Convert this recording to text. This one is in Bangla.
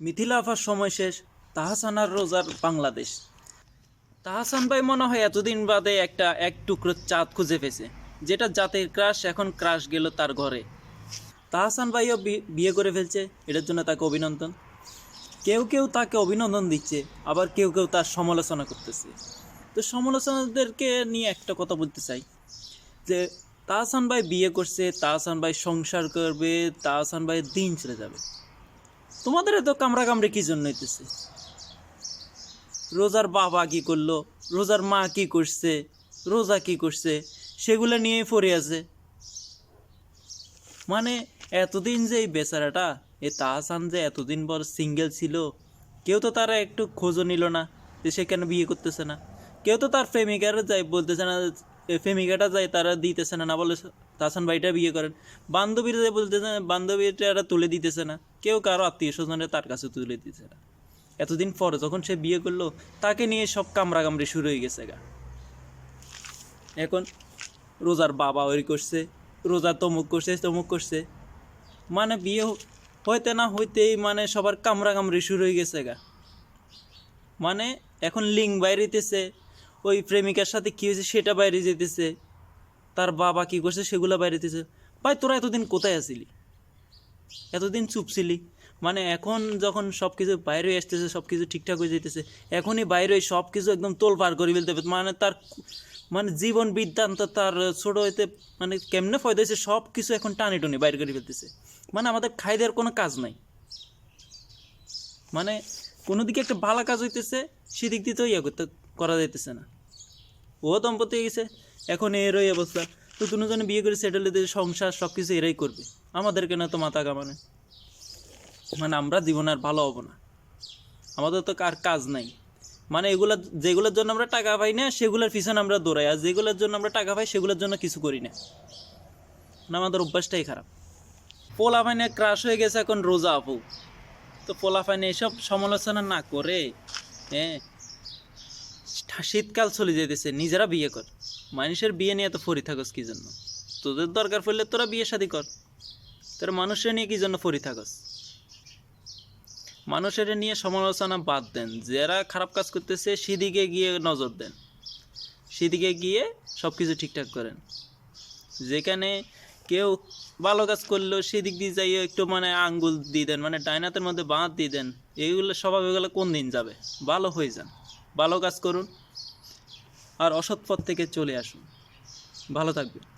মিথিলা আফার সময় শেষ, তাহাসান আর রোজার বাংলাদেশ। তাহাসান ভাই মনে হয় এতদিন বাদে একটা এক টুকরো চাঁদ খুঁজে পেয়েছে, যেটা জাতের ক্রাশ এখন ক্রাশ গেল তার ঘরে। তাহাসান ভাইও বিয়ে করে ফেলছে, এটার জন্য তাকে অভিনন্দন। কেউ কেউ তাকে অভিনন্দন দিচ্ছে, আবার কেউ কেউ তার সমালোচনা করতেছে। তো সমালোচনাদেরকে নিয়ে একটা কথা বলতে চাই, যে তাহসান ভাই বিয়ে করছে, তাহসান ভাই সংসার করবে, তাহসান ভাই দিন চলে যাবে। তোমাদের এত কামড়া কামড়ে কি জন্য হইতেছে? রোজার বাবা কি করল? রোজার মা কি করছে? রোজা কি করছে? সেগুলো নিয়েই পড়ে আছে। মানে এতদিন যে এই বেচারাটা এ তাহসান যে এতদিন পর সিঙ্গেল ছিল, কেউ তো তারা একটু খোঁজও নিল না যে সে কেন বিয়ে করতেছে না। কেউ তো তার প্রেমিকারা যাই বলতেছে না প্রেমিকাটা যায় তারা দিতেছে না না বলে তাহসান ভাইটা বিয়ে করেন। বান্ধবীরা যে বলতেছে না বান্ধবীটা তুলে দিতেছে না। কেউ কারও আত্মীয় স্বজনের তার কাছে তুলে দিতেছে না। এতদিন পর যখন সে বিয়ে করল, তাকে নিয়ে সব কামড়া কামড়ি শুরু হয়ে গেছে গা। এখন রোজার বাবা ওই করছে, রোজা তমুক করছে তমুক করছে। মানে বিয়ে হইতে না হইতেই মানে সবার কামড়া কামড়ি শুরু হয়ে গেছে গা। মানে এখন লিঙ্ক বাইরেতেছে, ওই প্রেমিকার সাথে কী হয়েছে সেটা বাইরে যেতেছে, তার বাবা কি করছে সেগুলো বাইরেতেছে ভাই, তোরা এতদিন কোথায় আছিলি? এতদিন চুপ ছিলি? মানে এখন যখন সব কিছু বাইরে আসতেছে সব কিছু ঠিকঠাক হয়ে যেতেছে এখনই বাইরে সব কিছু একদম তোল পার করে ফেলতে হবে। মানে তার মানে জীবন বৃত্তান্ত তার ছোট হইতে মানে কেমনে ফয়দা হয়েছে সব কিছু এখন টানে টুনি বাইরে করে ফেলতেছে। মানে আমাদের খাই দেওয়ার কোনো কাজ নাই। মানে কোনো দিকে একটা ভালো কাজ হইতেছে, সেদিক দিয়ে তো ইয়ে করতে, করা যাইতেছে না। ও দম্পতি গেছে, এখন এর ওই অবস্থা। তো দুজনে বিয়ে করে সেটেল সংসার সব কিছু এরাই করবে। আমাদেরকে না তো মাথা কামানে মানে আমরা জীবনে আর ভালো হব না। আমাদের তো কার কাজ নাই। মানে এগুলা, যেগুলোর জন্য আমরা টাকা পাই না, সেগুলোর পিছনে আমরা দৌড়াই। আর যেগুলোর জন্য আমরা টাকা পাই, সেগুলোর জন্য কিছু করি না। না, আমাদের অভ্যাসটাই খারাপ। পোলা ফাইনে ক্রাশ হয়ে গেছে এখন রোজা আপু। তো পোলা ফাইনে এসব সমালোচনা না করে হ্যাঁ শীতকাল চলে যেতেছে নিজেরা বিয়ে কর। মানুষের বিয়ে নিয়ে তো ফরি থাকস কি জন্য? তোদের দরকার পড়লে তোরা বিয়ে শাদি কর। তোরা মানুষের নিয়ে কি জন্য ফরি থাকস? মানুষের নিয়ে সমালোচনা বাদ দেন। যারা খারাপ কাজ করতেছে, সেদিকে গিয়ে নজর দেন। সেদিকে গিয়ে সব কিছু ঠিকঠাক করেন। যেখানে কেউ ভালো কাজ করলেও সেদিক দিয়ে যাইয়ে একটু মানে আঙ্গুল দিয়ে দেন মানে ডাইনাতের মধ্যে বাঁধ দিয়ে দেন এইগুলো স্বভাব এগুলো কোন দিন যাবে? ভালো হয়ে যান। ভালো কাজ করুন। আর অসৎ পথ থেকে চলে আসুন। ভালো থাকবে